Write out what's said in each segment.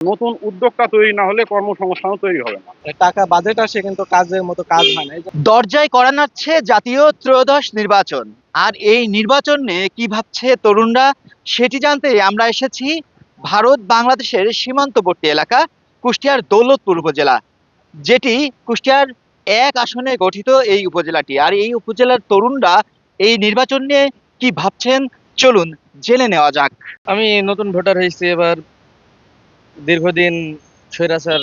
নতুন উদ্যোক্তা তৈরি না হলে কর্মসংস্থানও তৈরি হবে না। টাকা বাজেট আসে কিন্তু কাজের মতো কাজ হয় না। দরজায় করা নাড়ছে জাতীয় ত্রয়োদশ নির্বাচন। আর এই নির্বাচন নিয়ে কি ভাবছে তরুণরা সেটি জানতে আমরা এসেছি ভারত বাংলাদেশের সীমান্তবর্তী এলাকা কুষ্টিয়ার দৌলতপুর উপজেলা যেটি কুষ্টিয়ার এক আসনে গঠিত এই উপজেলাটি। আর এই উপজেলার তরুণরা এই নির্বাচন নিয়ে কি ভাবছেন? চলুন জেনে নেওয়া যাক। আমি নতুন ভোটার হয়েছি এবার। দীর্ঘদিন স্বৈরাচার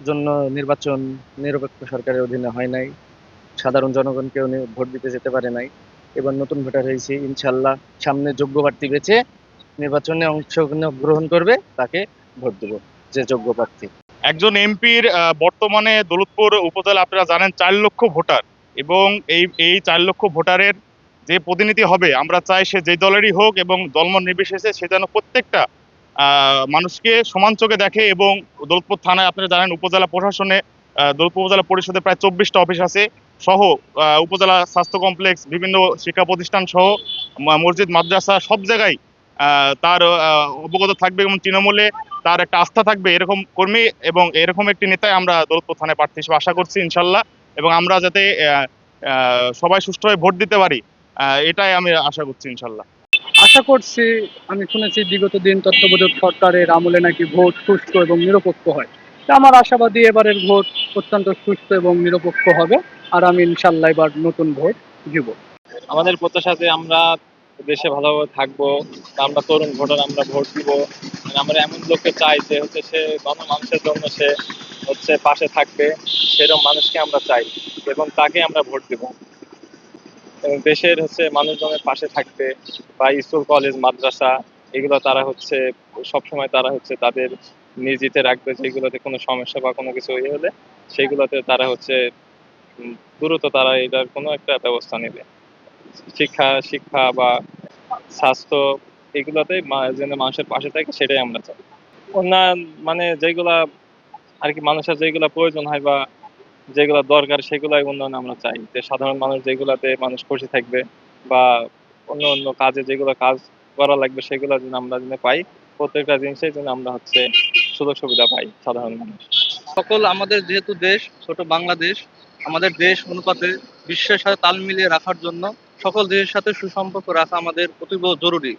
জন্য নির্বাচন নিরপেক্ষ সরকারের অধীনে হয় নাই। সাধারণ জনগণকেও ভোট দিতে যেতে পারে নাই। এবার নতুন ভোটার হয়েছে, ইনশাল্লাহ সামনে যোগ্য প্রার্থী বেছে নির্বাচনে অংশগ্রহণ করবে, তাকে ভোট দেবো যে যোগ্য প্রার্থী। একজন এমপির বর্তমানে দৌলতপুর উপজেলা আপনারা জানেন চার লক্ষ ভোটার এবং এই এই চার লক্ষ ভোটারের যে প্রতিনিধি হবে, আমরা চাই সে যে দলেরই হোক এবং দলমত নির্বিশেষে সে যেন প্রত্যেকটা মানুষকে সমান চোখে দেখে এবং দৌলতপুর থানায় আপনারা জানেন উপজেলা প্রশাসনে দৌলতপুর উপজেলা পরিষদে প্রায় চব্বিশটা অফিস আছে। সহ উপজেলা স্বাস্থ্য কমপ্লেক্স, বিভিন্ন শিক্ষা প্রতিষ্ঠান সহ মসজিদ, মাদ্রাসা সব জায়গায় তার অবগত থাকবে এবং তৃণমূলে তার একটা আস্থা থাকবে এরকম কর্মী এবং এরকম একটি নেতাই আমরা দৌলতপুর থানায় প্রার্থী হিসেবে আশা করছি, ইনশাল্লাহ। এবং আমরা যাতে সবাই সুষ্ঠুভাবে ভোট দিতে পারি এটাই আমি আশা করছি, ইনশাল্লাহ। আশা করছি, আমি শুনেছি বিগত দিন তত্ত্বাবধায়ক সরকারের আমলে নাকি ভোট সুষ্ঠু এবং নিরপেক্ষ হয়। তা আমার আশাবাদী এবারের ভোট অত্যন্ত সুস্থ এবং নিরপেক্ষ হবে। আর আমি ইনশাল্লাহ এবার নতুন ভোট দিব। আমাদের প্রত্যাশা যে আমরা দেশে ভালোভাবে থাকব আমরা তরুণ ভোটার আমরা ভোট দিব। মানে আমরা এমন লোককে চাই যে হচ্ছে সে গণমানুষের জন্য সে হচ্ছে পাশে থাকবে সেরকম মানুষকে আমরা চাই এবং তাকে আমরা ভোট দিব। দেশের হচ্ছে মানুষজনের পাশে থাকতে বা স্কুল, কলেজ, মাদ্রাসা, এগুলো তারা হচ্ছে, সবসময় তারা হচ্ছে তাদের নিজিতে রাখবে যেগুলোতে কোনো সমস্যা বা কোনো কিছু ইয়ে হলে সেগুলোতে তারা হচ্ছে দ্রুত তারা এটার কোনো একটা ব্যবস্থা নেবে। শিক্ষা শিক্ষা বা স্বাস্থ্য এগুলোতে যেন মানুষের পাশে থাকে সেটাই আমরা চাই। অন্যান্য মানে যেগুলা আর কি মানুষের যেগুলা প্রয়োজন হয় বা যেগুলা দরকার সেগুলাই উন্নয়ন আমরা চাই। যে সাধারণ মানুষ যেগুলাতে মানুষ খুশি থাকবে বা অন্য অন্য কাজে যেগুলো কাজ করা লাগবে সেগুলো যেন আমরা যেন পাই, প্রত্যেকটা জিনিসের জন্য আমরা হচ্ছে সুযোগ সুবিধা পাই সাধারণ মানুষ। সকল আমাদের যেহেতু দেশ, ছোট বাংলাদেশ, আমাদের দেশ অনুপাতে বিশ্বের সাথে তাল মিলিয়ে রাখার জন্য সকল দেশের সাথে সুসম্পর্ক রাখা আমাদের অতীব জরুরি।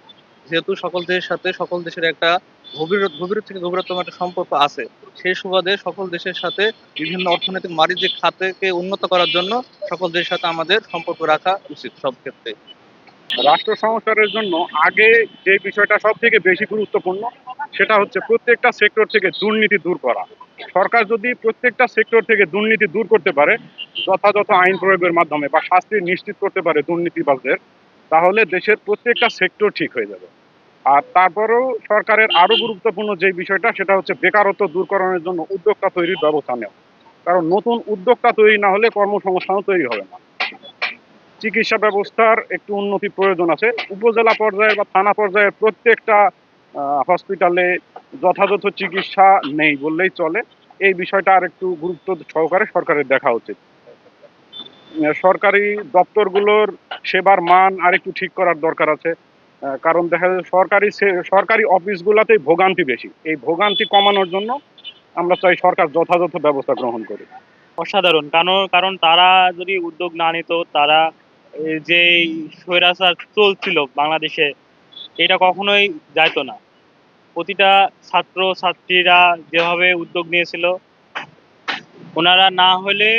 যেহেতু সকল দেশের সাথে সকল দেশের একটা গভীর গভীর থেকে গভীরতম একটা সম্পর্ক আছে। সেই সুবাদে সকল দেশের সাথে বিভিন্ন অর্থনৈতিক বাণিজ্যিক খাতকে উন্নত করার জন্য সকল দেশের সাথে আমাদের সম্পর্ক রাখা উচিত সব ক্ষেত্রে। রাষ্ট্র সংস্কারের জন্য আগে যে বিষয়টা সব থেকে বেশি গুরুত্বপূর্ণ, সেটা হচ্ছে প্রত্যেকটা সেক্টর থেকে দুর্নীতি দূর করা। সরকার যদি প্রত্যেকটা সেক্টর থেকে দুর্নীতি দূর করতে পারে, যথাযথ আইন প্রয়োগের মাধ্যমে বা শাস্তি নিশ্চিত করতে পারে দুর্নীতিবাজদের, তাহলে দেশের প্রত্যেকটা সেক্টর ঠিক হয়ে যাবে। আর তারপরেও সরকারের আরও গুরুত্বপূর্ণ যে বিষয়টা, সেটা হচ্ছে বেকারত্ব দূরকরণের জন্য উদ্যোক্তা তৈরির ব্যবস্থা নেওয়া। কারণ নতুন উদ্যোক্তা তৈরি না হলে কর্মসংস্থানও তৈরি হবে না। চিকিৎসা ব্যবস্থার একটু উন্নতি প্রয়োজন আছে। উপজেলা পর্যায়ে বা থানা পর্যায়ে প্রত্যেকটা হসপিটালে যথাযথ চিকিৎসা নেই বললেই চলে। এই বিষয়টা আর একটু গুরুত্ব সহকারে সরকারের দেখা উচিত। সরকারি দপ্তরগুলোর সেবার মান আর একটু ঠিক করার দরকার আছে। কারণ দেখা যায় সরকারি সরকারি অফিসগুলোতেই ভোগান্তি বেশি। এই ভোগান্তি কমানোর জন্য আমরা চাই সরকার যথাযথ ব্যবস্থা গ্রহণ করে অসাধারণ। কারণ কারণ তারা যদি উদ্যোগ না নিত, তারা যে স্বৈরাচার চলছিল বাংলাদেশে, এটা কখনোই যাইতো না। প্রতিটা ছাত্র, ছাত্রীরা যেভাবে উদ্যোগ নিয়েছিল, ওনারা না হলে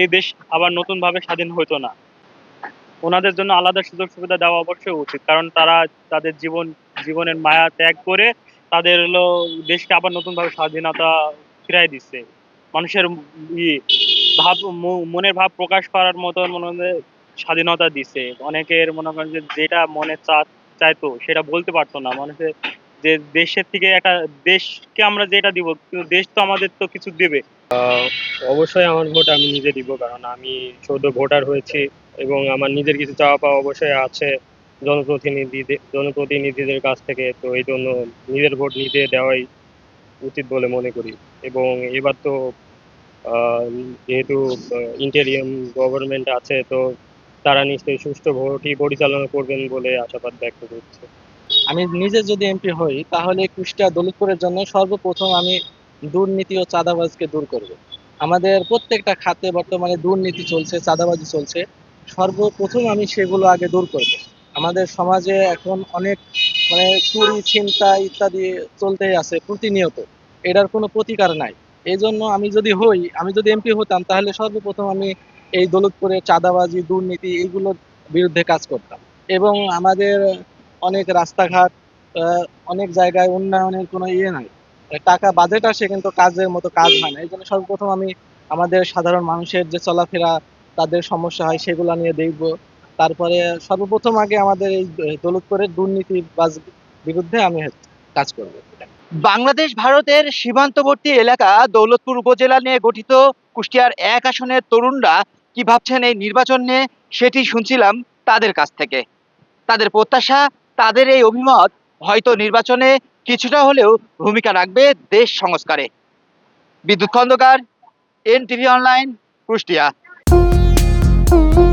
এই দেশ আবার নতুন ভাবে স্বাধীন হতো না। ওনাদের জন্য আলাদা সুযোগ সুবিধা দেওয়া অবশ্যই উচিত। কারণ তারা তাদের জীবন, জীবনের মায়া ত্যাগ করে তাদের হলো দেশকে আবার নতুন ভাবে স্বাধীনতা ফিরাই দিচ্ছে। মানুষের ভাব মনের ভাব প্রকাশ করার মতো মনে হয় স্বাধীনতা দিছে অনেকের মনে করেন যে যেটা মনে চাইতো সেটা বলতে পারতো না। মানুষের যে দেশের থেকে একটা, দেশকে আমরা যেটা দিব দেশ তো আমাদের তো কিছু দেবে। অবশ্যই আমার ভোট আমি নিজে দিব, কারণ আমি চৌদ্দ ভোটার হয়েছি। এবং আমার নিজের কিছু চাওয়া পাওয়া অবশ্যই আছে জনপ্রতিনিধি জনপ্রতিনিধিদের কাছ থেকে, তো এই জন্য নিজের ভোট নিজে দেওয়াই উচিত বলে মনে করি। এবং এবার তো যেহেতু ইন্টেরিয়াম গভর্নমেন্ট আছে, তো তারা নিশ্চয়ই সুষ্ঠু ভোটই পরিচালনা করবেন বলে আশাবাদ ব্যক্ত করছে। আমি নিজে যদি এমপি হই, তাহলে কুষ্টিয়া দলিতপুরের জন্য সর্বপ্রথম আমি দুর্নীতি ও চাঁদাবাজকে দূর করব। আমাদের প্রত্যেকটা খাতে বর্তমানে দুর্নীতি চলছে, চাঁদাবাজি চলছে। সর্বপ্রথম আমি সেগুলো আগে দূর করব। আমাদের সমাজে এখন অনেক মানে চুরি ছিনতা ইত্যাদি চলতেই আছে প্রতিনিয়ত। এটার কোনো প্রতিকার নাই। এই জন্য আমি যদি হই, আমি যদি এমপি হতাম, তাহলে সর্বপ্রথম আমি এই দৌলতপুরে চাঁদাবাজি, দুর্নীতি এইগুলোর বিরুদ্ধে কাজ করতাম। এবং আমাদের অনেক রাস্তাঘাট অনেক জায়গায় উন্নয়নের কোনো ইয়ে নাই। টাকা বাজেট আসে কিন্তু কাজের মতো কাজ হয় না। এই জন্য সর্বপ্রথম আমি আমাদের সাধারণ মানুষের যে চলাফেরা তাদের সমস্যা হয়, সেগুলো নিয়ে দেখব। তারপরে সর্বপ্রথম আগে আমাদের এই দৌলতপুরের দুর্নীতি বিরুদ্ধে আমি কাজ করব। বাংলাদেশ, ভারতের সীমান্তবর্তী এলাকা দৌলতপুর উপজেলা নিয়ে গঠিত কুষ্টিয়ার এক আসনের তরুণরা কি ভাবছেন এই নির্বাচন নিয়ে, সেটি শুনছিলাম তাদের কাছ থেকে। তাদের প্রত্যাশা, তাদের এই অভিমত, হয়তো নির্বাচনে কিছুটা হলেও ভূমিকা রাখবে দেশ সংস্কারে। Bidyut Khandakar, NTV online, Kushtia. Mm-hmm.